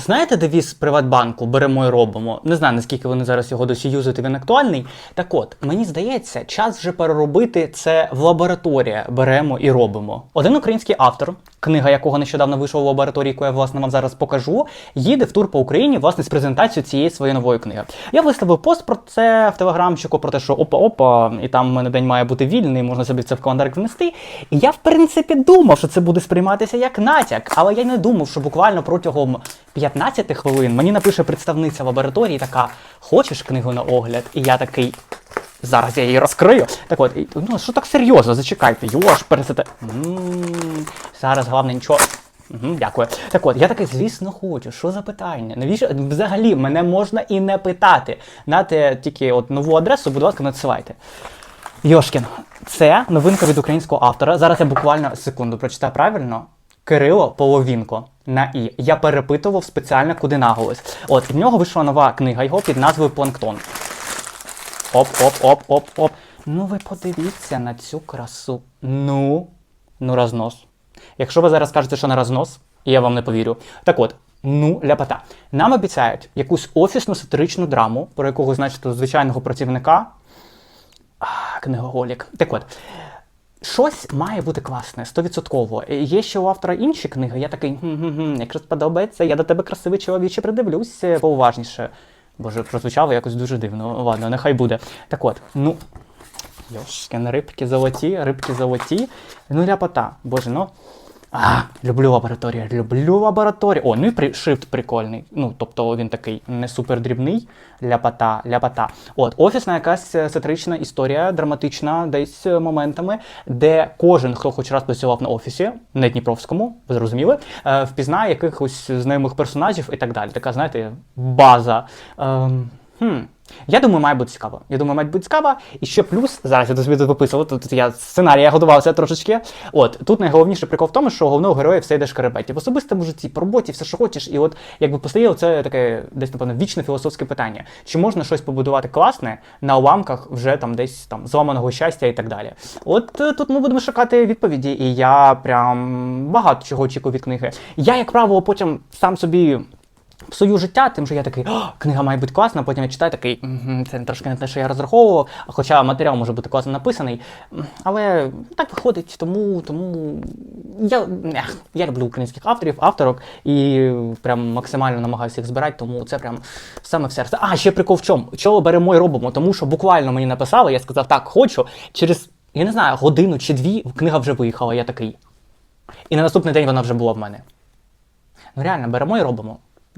Знаєте девіз Приватбанку беремо і робимо? Не знаю, наскільки вони зараз його досі юзають, він актуальний. Так от, мені здається, час вже переробити це в лабораторія беремо і робимо. Один український автор, книга якого нещодавно вийшла в лабораторії, яку я власне вам зараз покажу, їде в тур по Україні власне з презентацією цієї своєї нової книги. Я виставив пост про це в телеграмчику, про те, що опа-опа, і там в мене день має бути вільний, можна собі це в календарик внести. І я, в принципі, думав, що це буде сприйматися як натяк, але я не думав, що буквально протягом 15 хвилин мені напише представниця лабораторії така: хочеш книгу на огляд? І я такий. Зараз я її розкрию. Так от, ну що так серйозно? Зачекайте, йош, пересете. Зараз головне нічого. Угу, дякую. Так от, я таки, звісно, хочу. Що за питання? Навіщо взагалі мене можна і не питати? Нате тільки от нову адресу, будь ласка, надсилайте. Йошкін, це новинка від українського автора. Зараз я буквально секунду прочитаю правильно. Кирило Половінко на І. Я перепитував спеціально, куди наголос. От в нього вийшла нова книга його під назвою Планктон. Оп, оп, оп, оп, оп. Ну ви подивіться на цю красу. Ну, ну рознос. Якщо ви зараз скажете, що не рознос, я вам не повірю. Так от, ну, ляпота. Нам обіцяють якусь офісну сатиричну драму про якогось, значить, звичайного працівника. А, книгоголік. Так от. Щось має бути класне, стовідсотково. Є ще у автора інші книги. Я такий, «Гм-гм-гм, якщо сподобається, я до тебе красивий чоловіче придивлюсь е, поуважніше. Боже, прозвучало якось дуже дивно. Ладно, нехай буде. Так от, ну. Йошкен, рибки золоті, рибки золоті. Ну, ляпота. Боже, ну. А, люблю лабораторію, люблю лабораторію. О, ну і при, шрифт прикольний. Ну, тобто він такий не супер дрібний. Ляпота, ляпота. От, офісна якась сатирична історія, драматична, десь моментами, де кожен, хто хоч раз працював на офісі, не Дніпровському, ви зрозуміли, е, впізнає якихось знайомих персонажів і так далі. Така, знаєте, база. Ем, хм. Я думаю, має бути цікаво. Я думаю, має бути цікаво. І ще плюс, зараз я собі тут виписував, тут, я сценарій я готувався трошечки. От тут найголовніше прикол в тому, що головного героя все йде шкаребеті. В особистому житті, по роботі, все, що хочеш. І от якби постає це таке десь, напевно, вічне філософське питання. Чи можна щось побудувати класне на уламках вже там десь там зламаного щастя і так далі? От е, тут ми будемо шукати відповіді, і я прям багато чого очікую від книги. Я, як правило, потім сам собі псую життя, тим, що я такий, книга має бути класна, потім я читаю такий, «Мгм, це трошки не те, що я розраховував, хоча матеріал може бути класно написаний. Але так виходить, тому, тому я, ех, я люблю українських авторів, авторок і прям максимально намагаюся їх збирати, тому це прям саме в серце. А, ще прикол в чому? Чого беремо і робимо? Тому що буквально мені написали, я сказав, так, хочу, через, я не знаю, годину чи дві книга вже виїхала, я такий. І на наступний день вона вже була в мене. Ну реально, беремо і робимо.